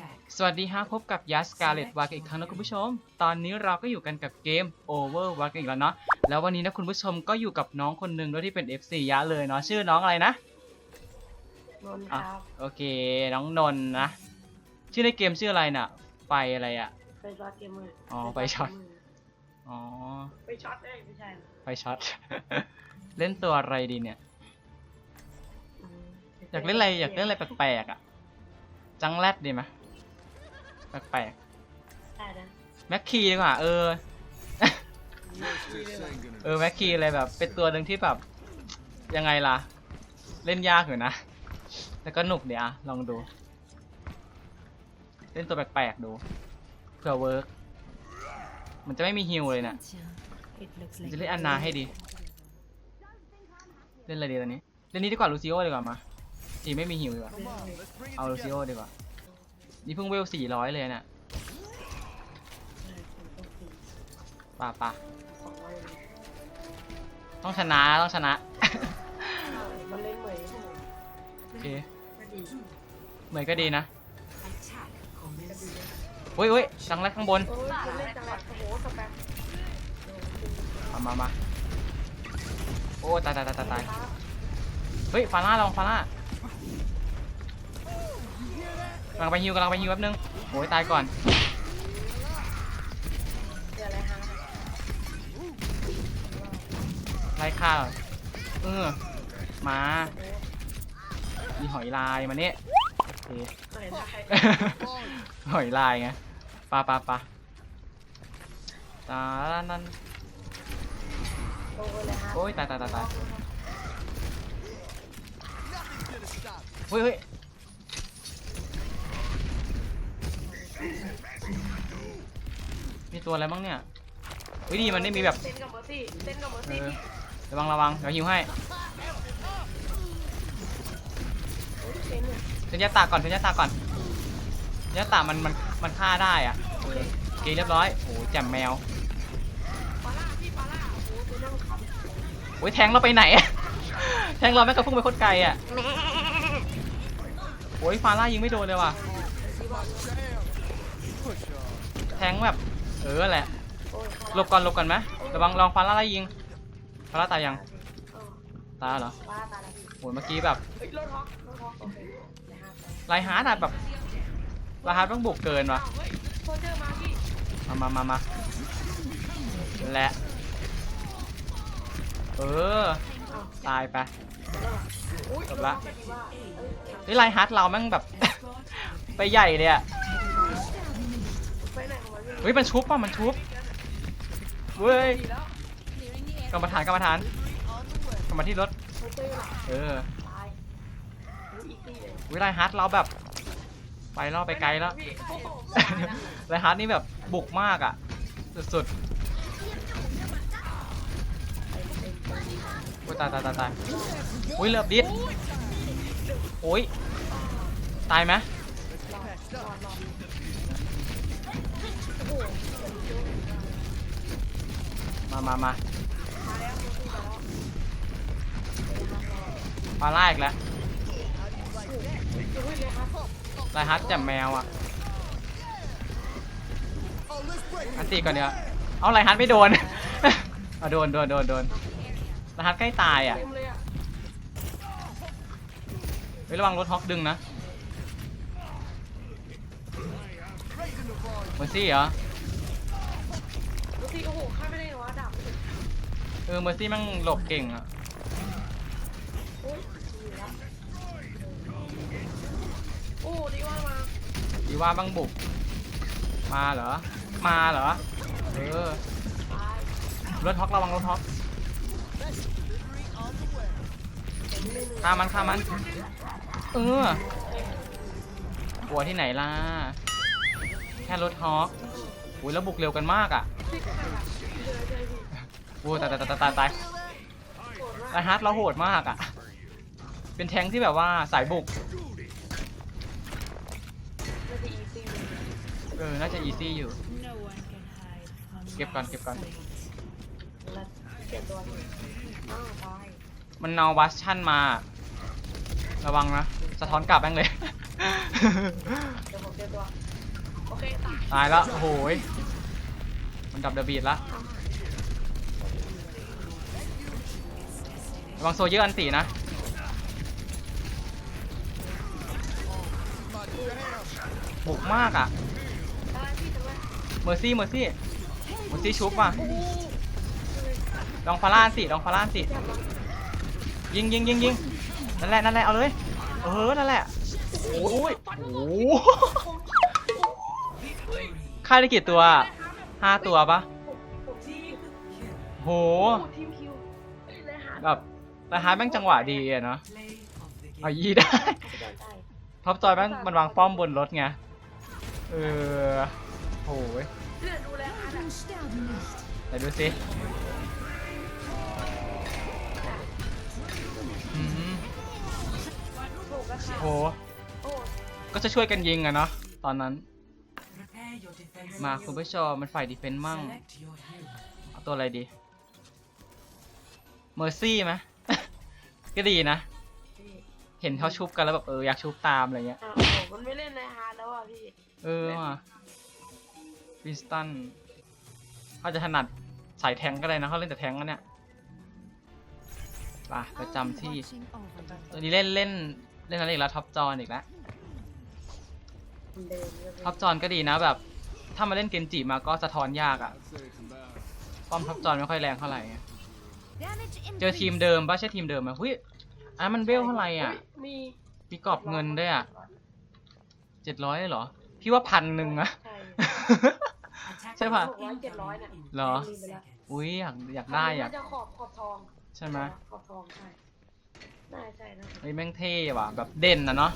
attack. สวัสดีฮะพบกับยัสกาเลตวากันอีกครั้งนะคุณผู้ชม ตอนนี้เราก็อยู่กันกับเกม Over w a r กันอีกแล้วเนาะแล้ววันนี้นะคุณผู้ชมก็อยู่กับน้องคนหนึ่งด้วยที่เป็น FC ยะเลยเนาะชื่อน้องอะไรนะนนท์คอะรับโอเค น้องนนท์นะ ชื่อในเกมชื่ออะไรน่ะ ไฟอะไรอะ ไปช็อตเกมเมอร์อ๋อไปช็อต อ๋อไปช็อตเอ้ยไม่ใช่ไฟช็อต เล่นตัวอะไรดีเนี่ยอืมอยากเล่นอะไรอยากเล่นอะไรแปลกๆอะจังแรดดีไหม แปลกได้นะๆแม็กคีดีกว่าเออ เออแม็กคีอะไรแบบ เป็นตัวหนึ่งที่แบบ ยังไงล่ะ เล่นยากอยู่นะแต่ก็หนุกเดี๋ยวอะลองดู เล่นตัวแปลกๆดูเผื่อเวิร์กมันจะไม่มีฮิวเลยเนะ It looks จะเล่นอันนาให้ดี เล่นอะไรดีตอนนี้ เล่นนี้ดีกว่าลูซิโอดีกว่ามาทีไม่มีฮิวดีกว่า เอาลูซิโอดีกว่า นี่เพิ่งเวลสี่ร้อยเลยเนี่ยป่าป่าสองร้อยเลยต้องชนะต้องชนะมันเล่นเหมยโอเคก็ดีเหมยก็ดีนะ attack commence. เฮ้ยเฮ้ยดังแรกข้างบนโอ้ยมันเล่นจังหวะโอ้โหสแปมมามามาโอ้ตายตายตายตายตายเฮ้ยฟาร่าลองฟาร่า กำลังไปฮิวกำลังไปฮิวแป๊บนึงโอ้ยตายก่อนเดี๋ยวอะไรฮะไล่ฆ่าเออมามีหอยลายมาเนี่ยโอเคเฮ้ยได้หอยลายไงปลาปลาปลาตานั่นโอ้เลยฮะโอ้ยตายตายตายตายเฮ้ยเฮ้ย มีตัวอะไรบ้างเนี่ยเฮ้ยดีมันไม่มีแบบเต้นกับเมอร์ซี่เต้นกับเมอร์เอซี่อพี่ระวังระวังเดี๋ยวฮิวให้โอ้ยเต้นเนี่ยเซนยาตาก่อนเซนยาตาก่อนเซนยาตามันมันมันฆ่าได้อะเออโอเคเรียบร้อยโอ้โหแจ่มแมวปาร่าพี่ปาร่าโอ้โหตัวนั่งขับโอ้ยแทงเราไปไหนอะแทงเราแม่งกระพุ่งไปโคตรไกลอะโอ้ยฟาร่ายิงไม่โดนเลยว่ะ ทงแบบเออแหละโอ้ยหลบก่อนหลบก่อนไหมระวังลองฟาร่าไล่ยิงฟาร่าตายยังเออตายแล้วเหรอปาร่าตายแล้วพี่โอ้ยเมื่อกี้แบบเฮ้ยรถฮอกรถฮอกโอเคนะฮะไลฮาร์ดอะแบบไลฮาร์ดต้องบุกเกินว่ะอ้าวเฮ้ยโซเจอร์มาพี่มามามามาและเอออ้าวตายไปอุ้ยจบละรถฮอกก็ดีว่าเอ้ยนี่ไลฮาร์ดเราแม่งแบบ ไปใหญ่เลยอะ เฮ้ยมันชุบป่ะมันชุบเว้ยดีแล้วกรรมฐานกรรมฐานกรรมที่รถโซเจอร์หลังเออตายอุ้ยอีกทีเลยวิไลฮาร์ดเราแบบ ไปล่อไปไกลแล้วพี่โอ้โหตายแล้วไลฮาร์ดนี่แบบบุกมากอะ สุดๆโอ้ยตายตายตายตายอุ้ยเลือบดิสโอ้ยตายไหม มามามามาแรกแล้วลาอีกแล้วอุ้ยเลยครับแจ่มแมวอะอันตีก่อนเดี๋ยวเอาไลฮาร์ดไม่โดน เอาโดนโดนโดนโดนไลฮาร์ดใกล้ตายอะเต็มเลยอะเฮ้ยระวังรถฮอกดึงนะ เมอร์ซี่เหรอดูสิโอ้โหข้าไม่ได้หรอวะดับเออเมอร์ซี่แมั่งหลบเก่งอะ โอ้ยดีแล้วโอ้ดีว่ามาดีว่าบ้างบุก มาเหรอ มาเหรอ เออ ตายรถฮอกระวังรถฮอกฆ่ามันฆ่ามัน เออ กลัวที่ไหนล่ะ ค่รถฮอกอุ้ยแล้วบุกเร็วกันมากอะโอ้ยตายตายตายตายตายไอฮาร์ดเราโหดมากอะ เป็นแทงค์ที่แบบว่าสายบุก เออ น่าจะอีซี่อยู่ เก็บก่อนเก็บก่อน มันเอาวัสชั่นมา ระวังนะ สะท้อนกลับแม่งเลย เดี๋ยวผมจอตัว ตายแล้วโอ้โหยมันดับเดอะบีดละระวังโซเยอร์อันตีนะบุกมากอะได้พี่ทำไมเมอร์ซี่เมอร์ซี่เมอร์ซี่ชุบว่ะโอ้โหลองฟาร่าอันติลองฟาร่าอันติยิงยิงยิงยิงนั่นแหละนั่นแหละเอาเลยเออนั่นแหละโอ้ยโอ้โห ค่ายได้กี่ตัวห้าตัวปะผมผมทีมโหโอ้ทีมคิวเลยหาแบบแต่ฮาร์ดแม่งจังหวะดีอะเนาะ Play of the game. เอายี่ได้เดินได้ท็อปจอยแม่งมันวางป้อมบนรถไงเออโหยเพื่อนดูแลหาแบบไหนดูสิอืมถูกแล้วค่ะโหโอ้ก็จะช่วยกันยิงอะเนาะตอนนั้น Prepare your defense. มาคุณผู้ชมมันฝ่ายดีเฟนต์มั่ง Select your hero. เอาตัวอะไรดี เมอร์ซี่ไหมก็ดีนะพี่เห็นเขาชุบกันแล้วแบบเอออยากชุบตามอะไรเงี้ยอ้าวโอ้โหมันไม่เล่นในฮาร์ดแล้วอะพี่ เออว่ะวินสตันเขาจะถนัดสายแทงก็ได้นะเขาเล่นแต่แทงกันเนี่ยป่ะประจำที่ ตัวนี้เล่นเล่นเล่นอะไรอีกแล้วท็อปจอนอีกแล้ว มันเดินเรื่อยๆท็อปจอนก็ดีนะแบบ ถ้ามาเล่นเกมจิมาก็สะท้อนยากอะ่ะป้อมท็อปจอนไม่ค่อยแรงเท่าไหร่ไงเจอทีมเดิมป่ะใช่ทีมเดิมไหมหุ้ยอันนั้นมันเวลเท่าไหร่อะมีมีกรอบเงินด้วยอะเจ็ดร้อยเหรอ พี่ว่าพันหนึ่งอะ ใช่ Attack ใช่ปะ หกร้อยเจ็ดร้อยเนี่ยเหรอลืมไปแล้วอุ้ยอยากอยากได้อยากน่าจะขอบขอบทองใช่ไหมขอบทองใช่น่าใช่นะเฮ้ยแม่งเท่ว่ะแบบเด่นนะเนาะ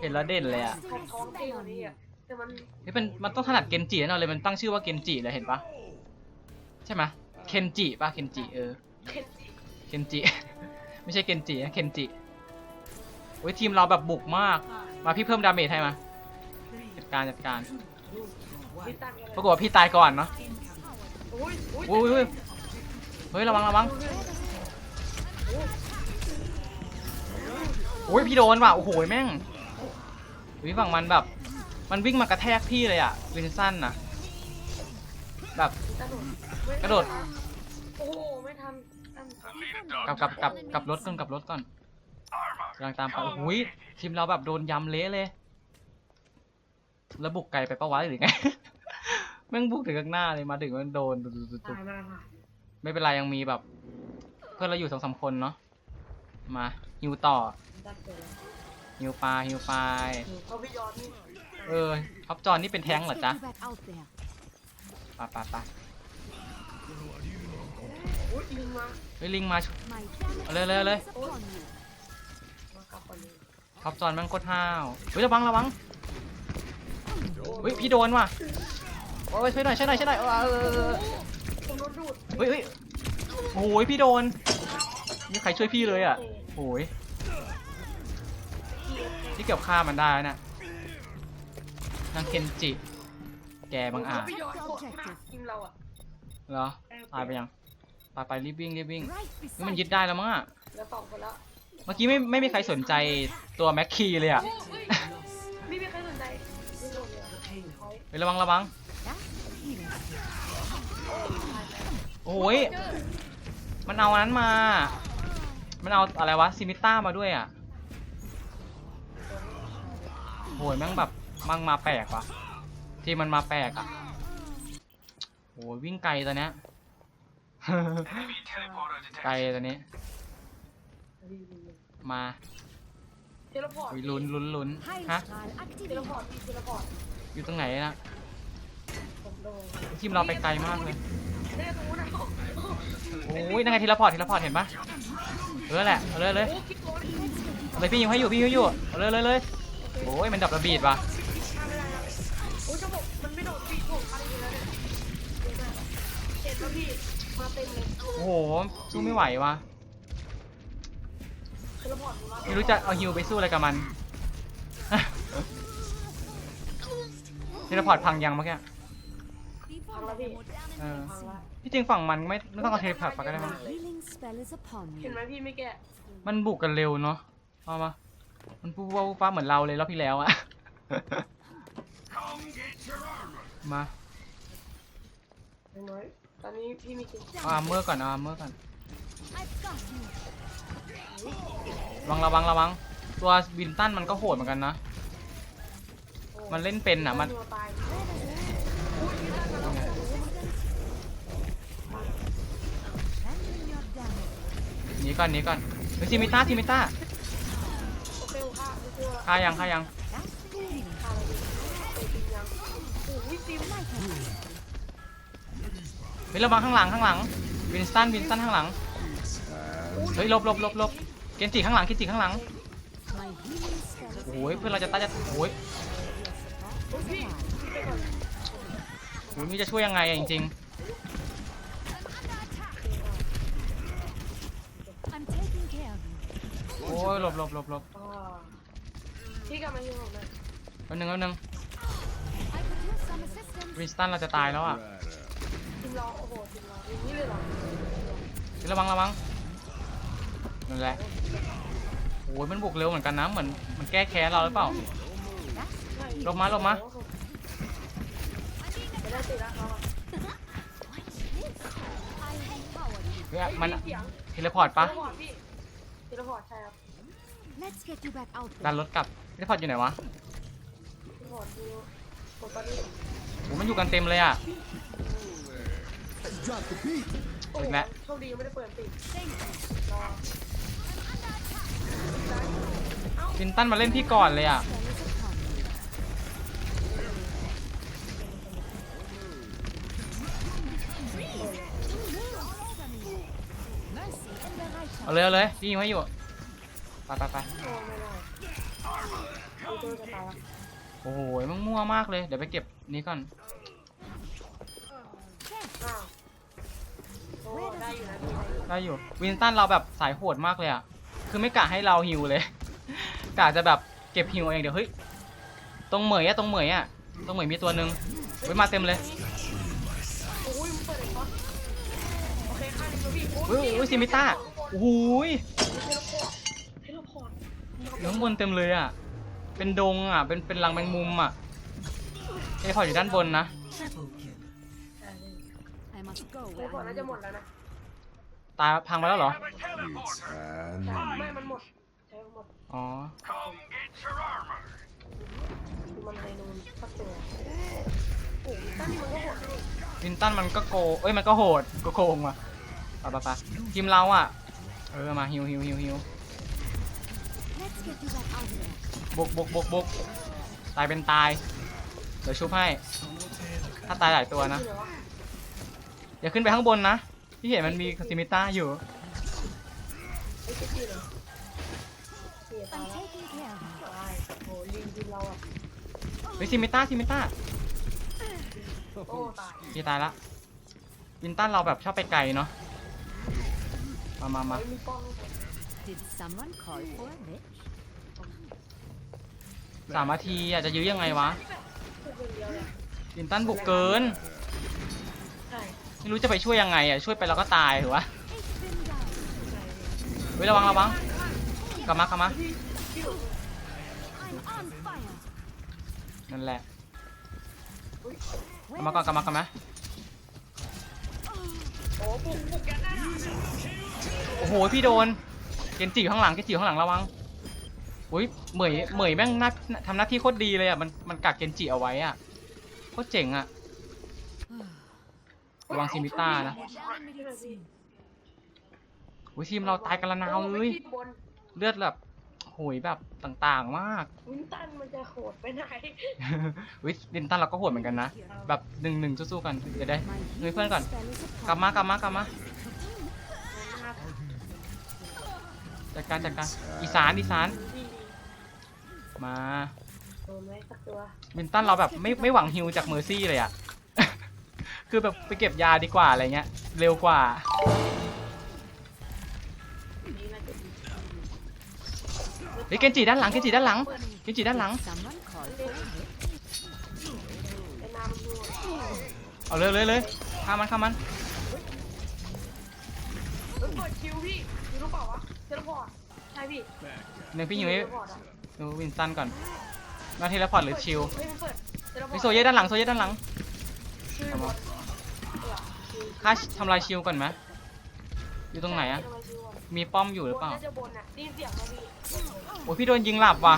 เห็นแล้วเด่นเลยอะขอบทองเท่กว่านี้อะ แต่มันเฮ้ยเป็นมันต้องถนัดเกนจิแน่นอนเลยมันตั้งชื่อว่าเกนจิเลยเห็นปะใช่ไหมเคนจิปะเคนจิเออเคนจิเคนจิ ไม่ใช่เคนจินะเคนจิโอ้ยทีมเราแบบบุกมาก มาพี่เพิ่มดาเมจให้มาจัดการจัดการพี่ตังปรากฏว่าพี่ตายก่อนเนาะอุ้ยอุ้ยอุ้ยอุ้ยเฮ้ยระวังระวังโอ้ยพี่โดนว่ะโอ้โหแม่งอุ้ยฝั่งมันแบบ มันวิ่งมากระแทกพี่เลยอะวินสั้นนะแบบ กระโดดกระโดด โอ้โหไม่ทันตั้งกลับกลับกลับกลับรถก่อนกลับรถก่อนกำลังตามไปโอ้ยทีมเราแบบโดนยำเละเลย แล้วบุกไกลไปปะวะหรือไง แม่งบุกถึงข้างหน้าเลยมาถึงมันโดนตุบๆตายมาค่ะๆไม่เป็นไรยังมีแบบ เพื่อนเราอยู่สองสามคนเนาะมาฮิวต่อตั้งเจอแล้ว ฮิวไปฮิวไปเขาพี่ยอนนี่เออท็อปจอนนี่เป็นแท้งเหรอจ๊ะไปะปะปะอุ้ยลิงมาเฮ้ยลิงมาเอาเลยเลยเลยมากลับก่อนเลยท็อปจอนแม่งโคตรห้าวเฮ้ยระวังระวังเฮ้ยพี่โดนว่ะโอ้ยช่วยหน่อยช่วยหน่อยช่วยหน่อยเออเออเออผมโดนดูดเฮ้ยเฮ้ยโอ้ยพี่โดนไม่มีใครช่วยพี่เลยอะโอ้ย พี่เกือบฆ่ามันได้แล้วน่ะนางเคนจิ แกบังอาจพี่ยอนโคตรมากทีมเราอะเหรอตายไปยังไปไปรีบวิ่งรีบวิ่งนี่มันยึดได้แล้วมั้งอะเหลือสองคนแล้วเมื่อกี้ไม่ไม่มีใครสนใจตัวแม็กคีเลยอะโอ้ยไม่มีใครสนใจไม่ลงเลยเขาเฮ้ยระวังระวังโอ้ยมันเอาอันนั้นมา มันเอาอะไรวะซิมิต้ามาด้วยอะ โอ้ยแม่งแบบมั่งมาแปลกว่ะ ที่มันมาแปลกอะโอ้ยวิ่งไกลตัวเนี้ยไกลตัวนี้ มาเทเลพอร์ตอุ้ยลุ้นลุ้นลุ้นฮะเทเลพอร์ตพี่เทเลพอร์ตอยู่ตรงไหนนะผมโดนทีมเราไปไกลมากเลยเล่นตรงนู้นนะโอ้ยนั่นไงทีละพอร์ตทีละพอร์ตเห็นปะเออแหละ เอาเลยเลยโอ้คิดโดนเอาเลยพี่ยิงให้อยู่พี่ยิงให้อยู่ เอาเลยเลยเลย โอ้ยมันดับระบีดว่ะทำไม่ได้แล้วโอ้ยจะบอกมันไม่โดนพี่ผมอะไรอยู่แล้วเนี่ยเยอะมากเห็นแล้วพี่มาเต็มเลยโอ้โหสู้ไม่ไหวว่ะเทเลพอร์ตมาไม่รู้จะเอาฮิวไปสู้อะไรกับมันทีละพอร์ตพังยังเมื่อกี้พังแล้วพี่เออพังแล้วที่จริงฝั่งมันไม่ไม่ต้องเอาเทเลพอร์ตไปก็ได้มั้งเห็นไหมพี่ไม่แกะมันบุกกันเร็วเนาะเอามา มันปูป้าปูป้าเหมือนเราเลยรอบที่แล้วอะ มาอย่างน้อยตอนนี้พี่มีกินเอาอาร์เมอร์ก่อนเอาอาร์เมอร์ก่อน I've got you. ระวังระวังระวัง ตัววินตันมันก็โหดเหมือนกันนะ โอ้มันเล่นเป็นอะมัน ตัวตายอุ้ยนี่น่าจะต้อง Handling your damage. หนีก่อนหนีก่อนเฮ้ยซิมิต้าซิมิต้า ฆ่ายังฆ่ายัง That's bleeding. ค่ะอะไรดีเตะจริงยังโอ้ยฟิว Like it. เฮ้ยระวังข้างหลังข้างหลัง วินสตันวินสตันข้างหลัง เฮ้ยลบลบลบลบเกนจิข้างหลังเกนจิข้างหลัง โอ้ยเพื่อนเราจะตายจะโอ้ยโอ้ยนี่จะช่วยยังไงจริงๆโอ้ยหลบหลบหลบหลบ พี่กลับมาที่ผมหน่อยแป๊บนึงแป๊บนึง I could use some assistance. วินสตันเราจะตายแล้วอะทีมเราโอ้โหทีมเราอย่างนี้เลยเหรอเฮ้ยระวังระวังนั่นแหละโอ้ยมันบุกเร็วเหมือนกันนะเหมือนมันแก้แค้นเราหรือเปล่า ใช่ลงมาลงมา ไม่ได้ติดแล้วเขาอะ I empower you. เฮ้ยมันเสียงเทเลพอร์ตเทปะเลพอร์ตพี่เทเลพอร์ตใช่ครับ Let's get you back out ดัน there. รถกลับเทเลพอร์ตอยู่ไหนวะพอร์ตดูกดตอนนี้โอ้มันอยู่กันเต็มเลยอะโอ้อีโหกแล้ว โชคดียังไม่ได้เปิดติดรอวินตันมาเล่นพี่ก่อนเลยอะ Spell is upon you. Mercy in the right เอาเลยเอาเลยพี่ยิงไว้อยู่ ไปไปไปโอ้ไม่ได้ดูตัวจะตายแล้วโอ้โหมันมั่วมากเลย เดี๋ยวไปเก็บนี้ก่อน อ้าวโอ้ได้อยู่นะพี่ได้อยู่ได้อยู่ วินตันเราแบบสายโหดมากเลยอะคือไม่กะให้เราฮิวเลย กะจะแบบเก็บฮิวเอง เดี๋ยวเฮ้ย ตรงเหมยอะตรงเหมยอะตรงเหมยมีตัวหนึ่งเว้ยมาเต็มเลยโอ้ยมันเปิดเลยครับโอเคค่านี้แล้วพี่โอ้ยโอ้ยซิมิต้าโอ้โหยเทเลพอร์ตเทเลพ อร์ตอยู่ข้างบนเต็มเลยอะ เป็นดงอะ เป็นเป็นรังแมงมุมอะเทเลพอร์ตอยู่ด้านบนนะ Triple kill. I must go เทเล where พอร์ต I น่าจะหมดแล้วนะ ตายพังไปแล้วเหรอใช่ไม่มันหมดใช่หมดอ๋อคือมันไฮนูนสักตัวโอ้ยตั้งนี่มันก็โหดดิวินตันมันก็โก เอ้ยมันก็โหดก็โกงว่ะไปไปไปทีมเราอะ เออมาฮิวฮิวฮิวฮิว บุกบุกบุกบุกตายเป็นตาย เดี๋ยวชุบให้ ถ้าตายหลายตัวนะ อย่าขึ้นไปข้างบนนะ ที่เห็นมันมีซิมิต้าอยู่ไอ้ที่ที่เฮ้ยซิมิต้าซิมิต้าพี่ตายละวินตันเราแบบชอบไปไกลเนาะ มามามา Did someone call for it? สามนาทีอะจะยื้อยังไงวะลินตันบุกเกิน ไม่รู้จะไปช่วยยังไงอะช่วยไปเราก็ตายถือวะเฮ้ยระวังระวังกลับมากลับมานั่นแหละกลับมาก่อนกลับมากลับมาโอ้บุกกันได้โอ้โหพี่โดนเกนจิอยู่ข้างหลังเกนจิอยู่ข้างหลังระวัง อุ้ยเหมยเหมยแม่งหน้าทำหน้าที่โคตรดีเลยอะมันมันกักเกนจิเอาไว้อะโคตรเจ๋งอะระวังซิมิต้านะ Dominated scene. อุ้ยทีมเราตายกันละนาวเลยโอ้ไม่ผิดบนเลือดแบบโหยแบบต่างๆมากวินตันมันจะโหดไปไหนวิลินตันเราก็โหดเหมือนกันนะแบบหนึ่งหนึ่งสู้ๆกันเดี๋ยวได้ My มีเพื่อนก่อน healing spell is upon กลับมากลับมากลับมานะครับจัดการจัดการอีสานอีสานพี่ มาโดนไหมสักตัววินตันเราแบบไม่ไม่หวังฮิวจากเมอร์ซี่เลยอะ คือแบบไปเก็บยาดีกว่าอะไรเงี้ย เร็วกว่า นี่น่าจะดีเฮ้ยเกนจิด้านหลังเกนจิด้านหลังเกนจิด้านหลัง Someone call for a bitch. ไอ้น้ำดูเอาเลยเลยเลยฆ่ามันฆ่ามันเฮ้ยเปิดคิวพี่มีรู้เปล่าวะเทเลพอร์ตใช่พี่หนึ่งพี่ยิงไว้เทเลพอร์ตอะ ดูวินตันก่อนมาเทเลพอร์ตหรือชิลเฮ้ยมันเปิดเดี๋ยวเราบมีอกโซเย่ด้านหลังโซเย่ด้านหลังชื่อบนเออชื่อค่าทำลายชิลก่อนไหมอยู่ตรงไหนอะใช่ทำมชื่บนมีป้อมอยู่หรือเปล่า บนน่าจะบนอะได้ยินเสียงไหมพี่โอ้ยพี่โดนยิงหลับว่ะ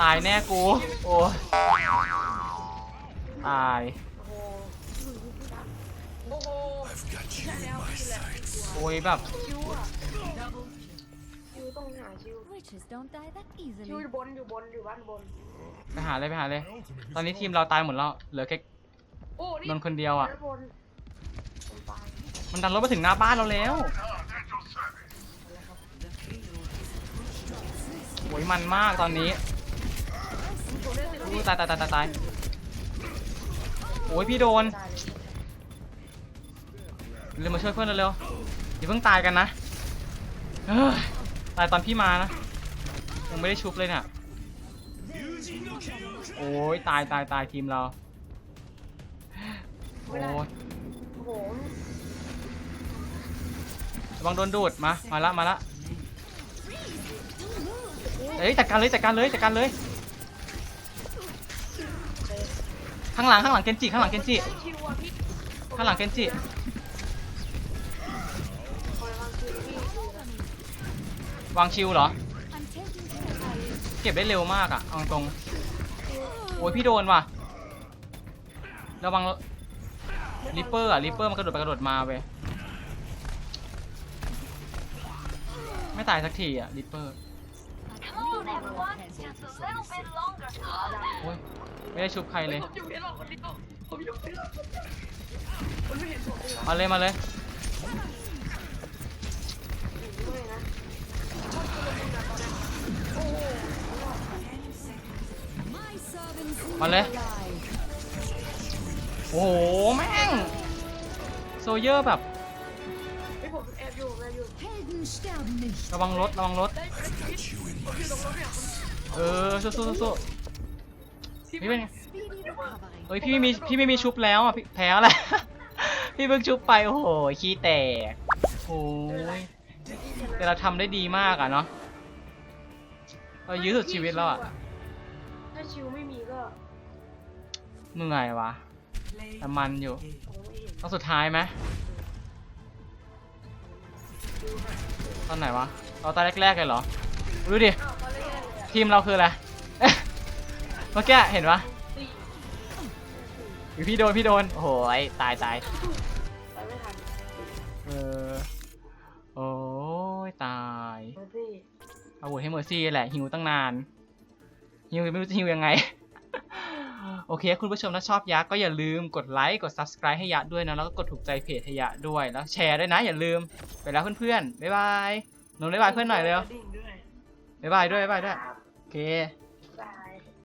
ตายแน่กู โอ้ยตาย โอ้โหโอ้โหใช่แล้วพี่แหละโอ้ยแบบ ชิวอะชิว ต้องหาชิว Witches don't die that ชิว easily. อยู่บนอยู่บนอยู่บ้านบน ไปหาเลยไปหาเลย ตอนนี้ทีมเราตายหมดแล้ว เหลือแค่โอ้นี่นนท์คนเดียวอะด้านบนคนตายมันดันรถมาถึงหน้าบ้านเราแล้วโอ้ยมันมากตอนนี้ผมได้สิบอู้ตายตายตายตายตายโอ้ยพี่โดน ตายเลยเร็วมาช่วยเพื่อนเร็วๆอย่าเพิ่งตายกันนะเฮ้ย ตายตอนพี่มานะ ยังไม่ได้ชุบเลยเนี่ย โอ้ยตายตายตายทีมเรา โอ้ยโอ้โหระวังโดนดูด มา มาละมาละเอ้ยจัดการเลยจัดการเลยจัดการเลย ข้างหลังข้างหลังเกนจิข้างหลังเกนจิ ชิวอะพี่ข้างหลังเกนจิ วางชิวเหรอ เก็บได้เร็วมากอะเอาตรง โอ้ยพี่โดนว่ะ ระวังริปเปอร์อะริปเปอร์มันกระโดดไปกระโดดมาเว้ย ไม่ตายสักทีอะริปเปอร์ โอ้ยไม่ได้ชุบใครเลย มาเลยมาเลย มาเลย โอ้โห แม่ง โซเยอร์แบบ ไอผมแอบอยู่แอบอยู่ระวังรถ ระวังรถ ได้ได้ชีวิตผมอยู่ตรงรถเนี่ยเออสู้สู้สู้ที่พี่เป็นไงเฮ้ย พี่ไม่มี พี่ไม่มีชุบแล้วอะพี่แพ้แล้วแหละ พี่เพิ่งชุบไป โอ้โห ขี้แตกโอ้ย แต่เราทำได้ดีมากอะเนาะเรายื้อสุดชีวิตแล้วอะถ้าชิวไม่มีก็เหนื่อยวะ Play แต่มันอยู่ game. ผมไม่เห็นต้องสุดท้ายไหมชิวค่ะตอนไหนวะเราตอนแรกๆเลยเหรอดูดิอ้าวตอนแรกๆเลยอะทีมเราคืออะไรเมื่อกี้เห็นปะสี่อยู่พี่โดนพี่โดนโอ้โหยตายตายไปไม่ทันเออโอ้ ยตายเบอร์ซี่เอาโหวตให้เมอร์ซี่แหละหิวตั้งนานหิวไม่รู้จะหิวยังไง โอเค คุณผู้ชมถ้าชอบยักษ์ก็อย่าลืมกดไลค์กด subscribe ให้ยักษ์ด้วยนะ แล้วก็กดถูกใจเพจให้ยักษ์ด้วยแล้วแชร์ด้วยนะ อย่าลืมไปแล้วเพื่อนๆบ๊ายบายหนูบ๊ายบายเพื่อนหน่อยเร็วดิ้งด้วยบ๊ายบายด้วยบ๊ายบายด้วยโอเค